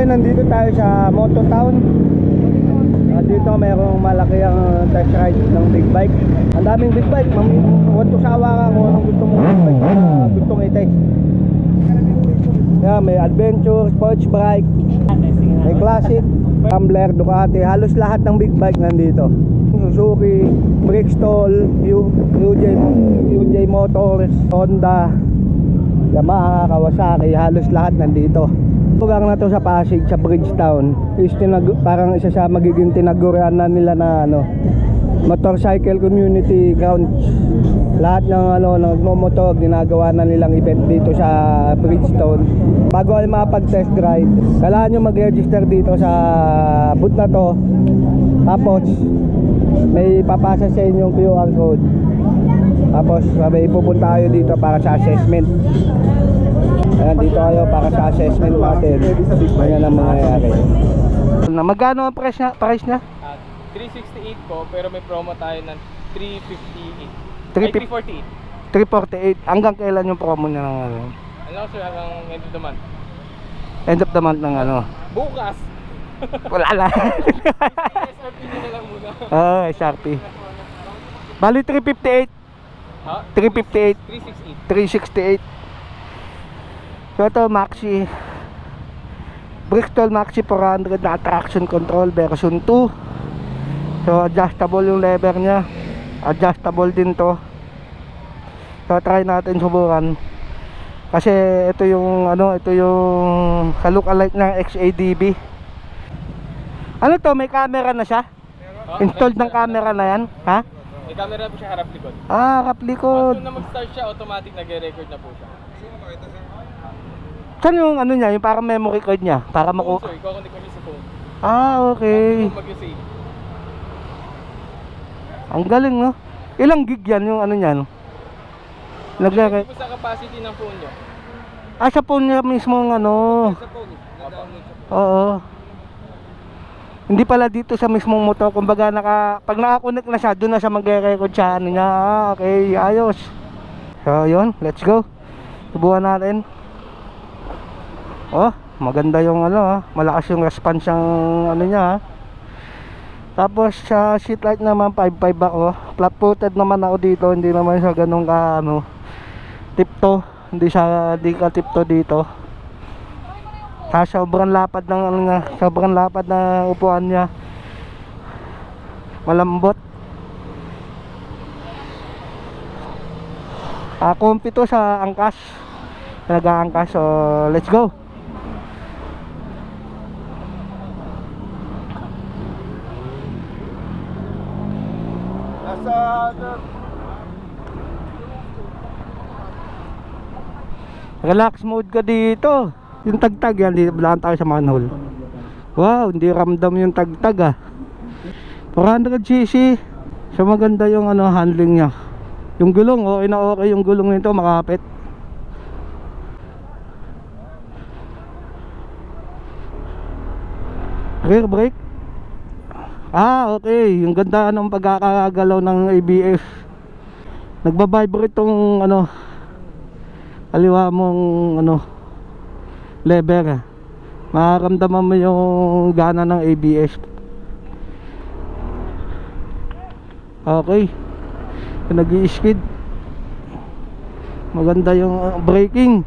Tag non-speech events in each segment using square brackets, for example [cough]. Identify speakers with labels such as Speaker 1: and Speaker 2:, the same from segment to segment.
Speaker 1: ngayon nandito tayo sa Moto Town. At dito mayroong malaki ang test ride ng big bike. Ang daming big bike. Huwag to sawa ka kung anong gusto mong big bike na gustong i-test. Yeah, may adventure, sports bike, may classic, Rambler, Ducati, halos lahat ng big bike nandito. Suzuki, Brixton, U- UJ, UJ Motors, Honda, Yamaha, Kawasaki, halos lahat nandito. Lugar na to sa Pasig, sa Bridgetown. Is tinag parang isa sa magiging tinagurian na nila na ano, motorcycle community ground. Lahat ng ano nagmo-motor ginagawa na nilang event dito sa Bridgestone. Bago ay makapag-test ride, kailangan nyo mag-register dito sa booth na to. Tapos may papasa sa inyong QR code. Tapos may pupunta kayo dito para sa assessment. Ayan, dito kayo para sa assessment natin. Ayan ang mangyayari. Na magkano ang price niya? Price niya?
Speaker 2: At 368 po, pero may promo tayo ng 358.
Speaker 1: 350
Speaker 2: Ay, 348.
Speaker 1: 348. Hanggang kailan yung promo niya ng ano?
Speaker 2: Ko sir, hanggang end of the month.
Speaker 1: End of the month ng ano?
Speaker 2: Bukas! [laughs]
Speaker 1: Wala lang.
Speaker 2: SRP na lang muna.
Speaker 1: Ah, SRP. Bali 358.
Speaker 2: Ha?
Speaker 1: 358.
Speaker 2: 368.
Speaker 1: 368. So ito Maxi Bristol Maxi 400 na traction control version 2. So adjustable yung lever niya. Adjustable din to. So try natin subukan. Kasi ito yung ano, ito yung sa look alike ng XADB. Ano to, may camera na siya? Installed ng camera na yan? Ha?
Speaker 2: May camera po siya harap likod.
Speaker 1: Ah, harap likod.
Speaker 2: Once na mag-start siya, automatic nagre-record na po siya.
Speaker 1: Saan yung ano niya, yung parang memory card niya? Para maku...
Speaker 2: sir, ikaw-connect mo siya sa phone.
Speaker 1: Ah, okay.
Speaker 2: Mag-save.
Speaker 1: Ang galing, no? Ilang gig yan yung ano niyan?
Speaker 2: Depende po sa capacity ng phone nyo.
Speaker 1: Ah, sa phone niya mismo ang ano.
Speaker 2: Sa phone.
Speaker 1: Oo. Hindi pala dito sa mismong motor. Kumbaga, naka, pag nakakonect na siya, doon na siya magre-record siya. Ano niya. Ah, okay, ayos. So, yun. Let's go. Subukan natin. Oh, maganda yung ano ah. Malakas yung response ng ano niya ah. Tapos sa seat light naman 5.5 ako. Flat footed naman ako dito, hindi naman siya ganun ka ano tipto. Hindi siya di ka tipto dito. Sa sobrang lapad ng ano nga, sobrang lapad na upuan niya. Malambot. Ah, comfy to sa angkas. Nag-aangkas. So, let's go.
Speaker 2: Nasa,
Speaker 1: Relax mode ka dito. Yung tagtag yan, dito lang tayo sa manhole. Wow, hindi ramdam yung tagtag ah. 400cc. So maganda yung ano handling niya. Yung gulong, okay na okay yung gulong nito, makapit. Rear brake. Ah, okay. Yung ganda ng pagkakagalaw ng ABS. Nagbabibrate tong ano kaliwa mong ano lever ah. makaramdaman mo yung gana ng ABS okay nag skid maganda yung uh, braking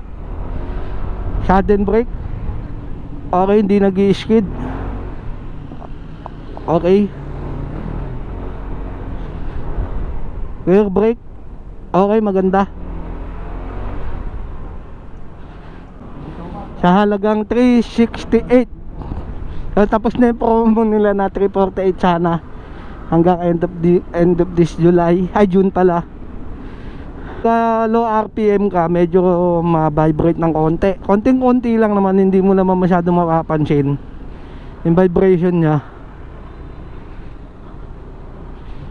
Speaker 1: sudden brake okay hindi nag skid okay. Rear brake. Okay maganda. Sa halagang 368 so, tapos na yung promo nila na 348 sana. Hanggang end of, the, end of this July. Ay June pala. Sa low RPM ka medyo ma-vibrate ng konti. Konting konti lang naman hindi mo naman masyado mapapansin. Yung vibration nya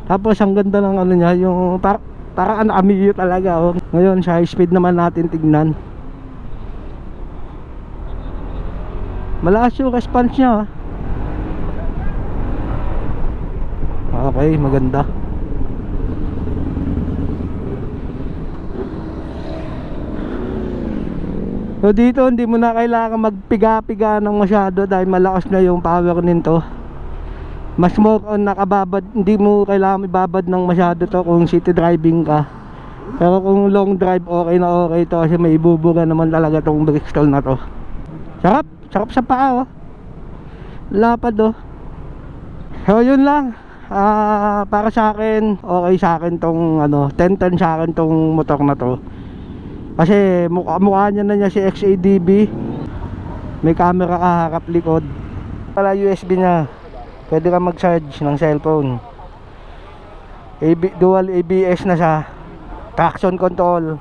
Speaker 1: tapos ang ganda ng ano nya yung par parang amiyo talaga oh. ngayon sa high speed naman natin tignan Malakas yung response niya ah. Okay, maganda So dito hindi mo na kailangan magpiga-piga ng masyado dahil malakas na yung power nito. Mas more on nakababad, hindi mo kailangan ibabad ng masyado to kung city driving ka. Pero kung long drive okay na okay to kasi may ibubuga naman talaga tong Bristol na to. Sarap, sarap sa paa oh. Lapad oh. So yun lang. Ah, para sa akin, okay sa akin tong ano, 10-10 sa akin tong motor na to. Kasi mukha, mukha niya na niya si XADB. May camera kaharap likod. Pala USB niya. Pwede ka mag-charge ng cellphone. AB, dual ABS na siya. Traction control.